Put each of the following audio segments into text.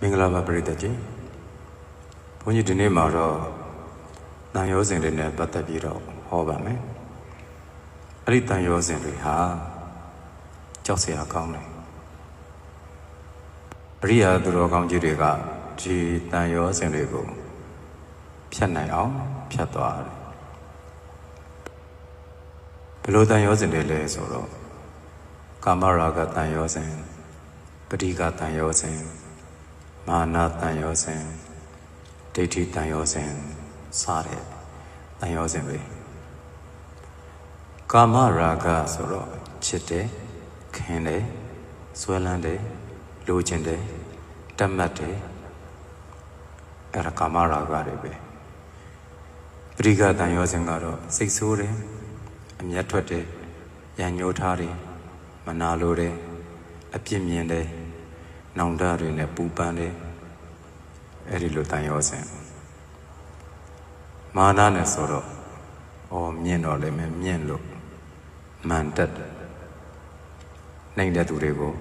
မင်္ဂလာပါပရိသတ်ကြီးဘုန်းကြီးဒီနေ့မှာတော့တန်ရောစဉ်တွေနဲ့ပတ်သက်ပြီးတော့ဟောပါမယ်အဲ့ဒီတန်ရောစဉ်တွေဟာကြောက်စရာကောင်းတယ်အရိယာသူတော်ကောင်းကြီးတွေကဒီတန်ရောစဉ်တွေကိုဖြတ်နိုင်အောင်ဖြတ်သွားတယ်ဘယ်လိုတန်ရောစဉ်တွေလဲဆိုတော့ကာမရာဂတန်ရောစဉ်ပဋိကတန်ရောစဉ် မာနတန်ရောစဉ်ဒိဋ္ဌိတန်ရောစဉ်စတဲ့တန်ရောစဉ်ပဲကာမရာဂဆိုတော့ချစ်တယ်ခင်တယ်ဆွဲလန်းတယ်လိုချင်တယ်တတ်မှတ်တယ်အဲ့ဒါကာမရာဂတွေပဲပရိကတန်ရောစဉ်ကတော့စိတ်ဆိုးတယ်အမျက်ထွက်တယ်ရံညိုထားတယ်မနာလိုတယ်အပြစ်မြင်တယ်နောင်တတွေနဲ့ပူပန်တယ် အဲ့ဒီလိုတန်ရောစဉ်မာနနဲ့ဆိုတော့အော်မြင့်တော့လည်းမမြင့်လို့မန်တက်တယ်နိုင်တဲ့သူတွေကို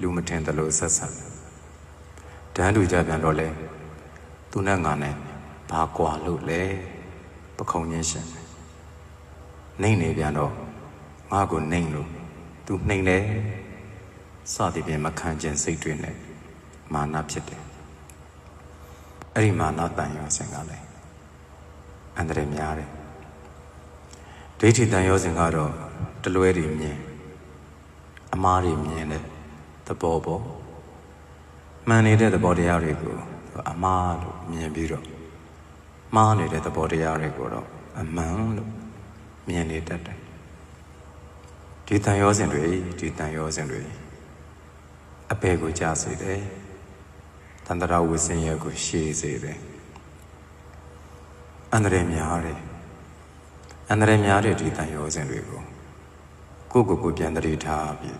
လူမထင်တယ်လို့ဆက်ဆက်တန်းတူကြပြန်တော့လေသူနဲ့ငါနဲ့ဘာကွာလို့လဲပခုံးချင်းရှင်နိုင်နေပြန်တော့ငါကိုနိုင်လို့သူနှိမ်တယ်စသည်ဖြင့်မခံခြင်းစိတ်တွေနဲ့မာနဖြစ်တယ် အဲ့ဒီမာနတန်ရောစဉ်ကလည်းအန္တရာယ်များတယ်ဒိဋ္ဌိတန်ရောစဉ်ကတော့တလွဲတွေမြင်အမားတွေမြင်တဲ့သဘောပေါ့မှန်နေတဲ့သဘောတရားတွေကိုအမားလို့မြင်ပြီးတော့မှားနေတဲ့သဘောတရားတွေကိုတော့အမှန်လို့မြင်နေတတ်တယ်ဒီတန်ရောစဉ်တွေဒီတန်ရောစဉ်တွေအပေကိုကြားစေတယ် တန္တရာဝိစင်ရဲ့ကိုရှေ့စေတယ်အန္တရာယ်များတယ်အန္တရာယ်များတဲ့ဒီတန်ရောစဉ်တွေကိုကိုယ့်ကိုယ်ကိုပြန်တတိထားပြီး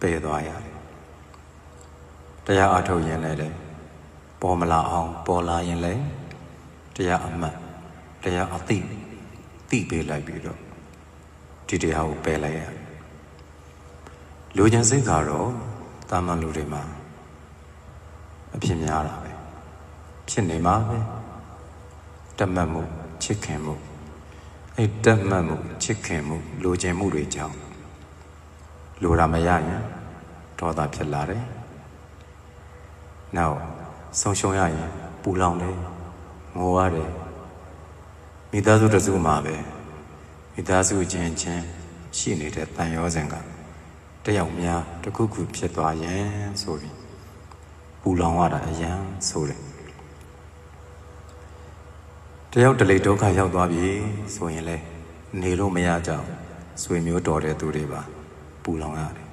ပယ်သွားရတယ်တရားအထုတ်ရင်လည်းပေါ်မလာအောင်ပေါ်လာရင်လည်းတရားအမှတ်တရားအသိသိပေးလိုက်ပြီးတော့ဒီတရားကိုပယ်လိုက်ရတယ်လူကျင်စိတ်ကတော့တာမန်လူတွေမှာ အဖြစ်များတာပဲဖြစ်နေမှာပဲတတ်မှတ်မှုချစ်ခင်မှုအဲ့တတ်မှတ်မှုချစ်ခင်မှုလူကျင်မှုတွေကြောင့်လိုတာမရရင်ဒေါသဖြစ်လာတယ်။နောက်ဆုံးရှုံးရရင်ပူလောင်တယ်ငိုရတယ်မိသားစုတစုမှာပဲမိသားစုချင်းချင်းရှိနေတဲ့တန်ရောစဉ်ကတယောက်များတစ်ခုခုဖြစ်သွားရင်ဆိုပြီး ပူလောင်ရတာအရန်ဆိုတယ်တယောက်တလေဒုက္ခရောက်သွားပြီဆိုရင်လေနေလို့မရကြဘူးဆွေမျိုးတော်တဲ့သူတွေပါပူလောင်ရတယ်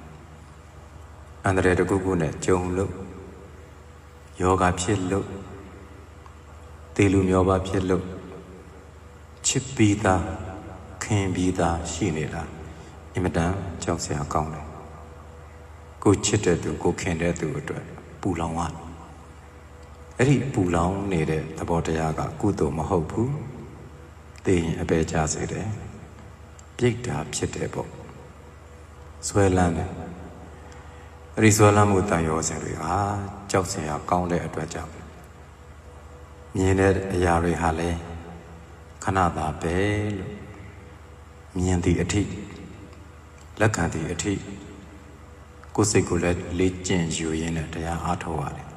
အန္တရာယ်တစ်ခုခုနဲ့ကြုံလို့ယောဂဖြစ်လို့တေလူမျောပါဖြစ်လို့ချစ်ပြီးသားခင်ပြီးသားရှိနေတာအင်မတန်ကြောက်စရာကောင်းတယ်ကိုချစ်တဲ့သူကိုခင်တဲ့သူအတွက် ပူလောင်ရတယ်အဲ့ဒီပူလောင်နေတဲ့သဘောတရားကကုသိုလ်မဟုတ်ဘူးသိရင်အပေကြစေတယ်ပြိတ္တာဖြစ်တယ်ပေါ့ဆွဲလန်းတယ်အဲ့ဒီဆွဲလန်းမှုတန်ရောစင်တွေဟာကြောက်စရာကောင်းတဲ့အတွက်ကြောင့်မြင်တဲ့အရာတွေဟာလည်းခဏသာပဲလို့မြင်သည့်အထိလက်ခံသည့်အထိ ကိုယ်စိတ်ကိုလည်းလေ့ကျင့်ယူရင်းနဲ့တရားအားထုတ်ရတယ်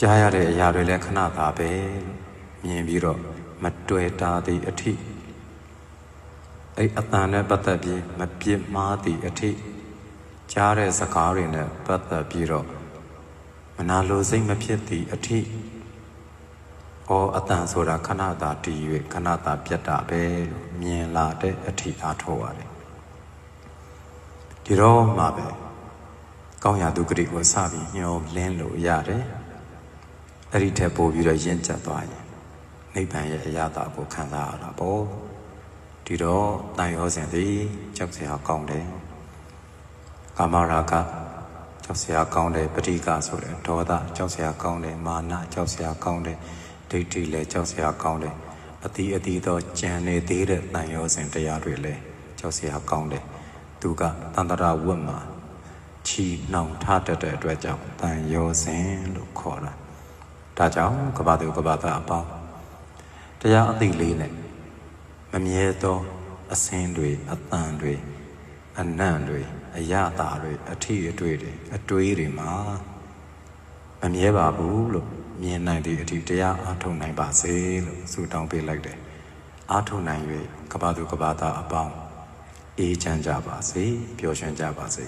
ကြားရတဲ့အရာတွေလည်းခဏသာပဲလို့မြင်ပြီးတော့မတွေ့တာသည့်အထိအဲ့အတန်နဲ့ပတ်သက်ပြီးမပြစ်မှားသည့်အထိကြားတဲ့စကားတွေနဲ့ပတ်သက်ပြီးတော့မနာလိုစိတ်မဖြစ်သည့်အထိဩအတန်ဆိုတာခဏတာတည်၍ခဏတာပြတ်တာပဲလို့မြင်လာတဲ့အထိအားထုတ်ရတယ် ဒီတော့မှပဲကောင်းရာဒုက္ခတွေကိုစပြီးညှော်လင်းလို့ရတယ်အဲ့ဒီထက်ပိုပြီးတော့ရင့်ကျက်သွားရင်နိဗ္ဗာန်ရဲ့အရာတာကိုခံစားရတာပေါ့ဒီတော့တန်ရောစဉ်သည်ကြောက်စရာကောင်းတယ်ကာမရာဂကြောက်စရာကောင်းတယ်ပဋိကဆိုတဲ့ဒေါသကြောက်စရာကောင်းတယ်မာနကြောက်စရာကောင်းတယ်ဒိဋ္ဌိလည်းကြောက်စရာကောင်းတယ်အတိအတိသောကြံနေသေးတဲ့တန်ရောစဉ်တရားတွေလည်းကြောက်စရာကောင်းတယ် သူကတန်တရာဝတ်မှာချီနှောင်ထားတတ်တဲ့အတွက်ကြောင့်တန်ရောစဉ်လို့ခေါ်တာဒါကြောင့်ကဘာသူကဘာသားအပေါင်းတရားအသိလေးနဲ့မမြဲသောအစင်းတွေအတန်တွေအနံ့တွေအရတာတွေအထီးအတွေ့တွေအတွေးတွေမှာမမြဲပါဘူးလို့မြင်နိုင်သည့်အထိတရားအားထုတ်နိုင်ပါစေလို့ဆုတောင်းပေးလိုက်တယ်အားထုတ်နိုင်၍ကဘာသူကဘာသားအပေါင်း အေးချမ်းကြပါစေပျော်ရွှင်ကြပါစေ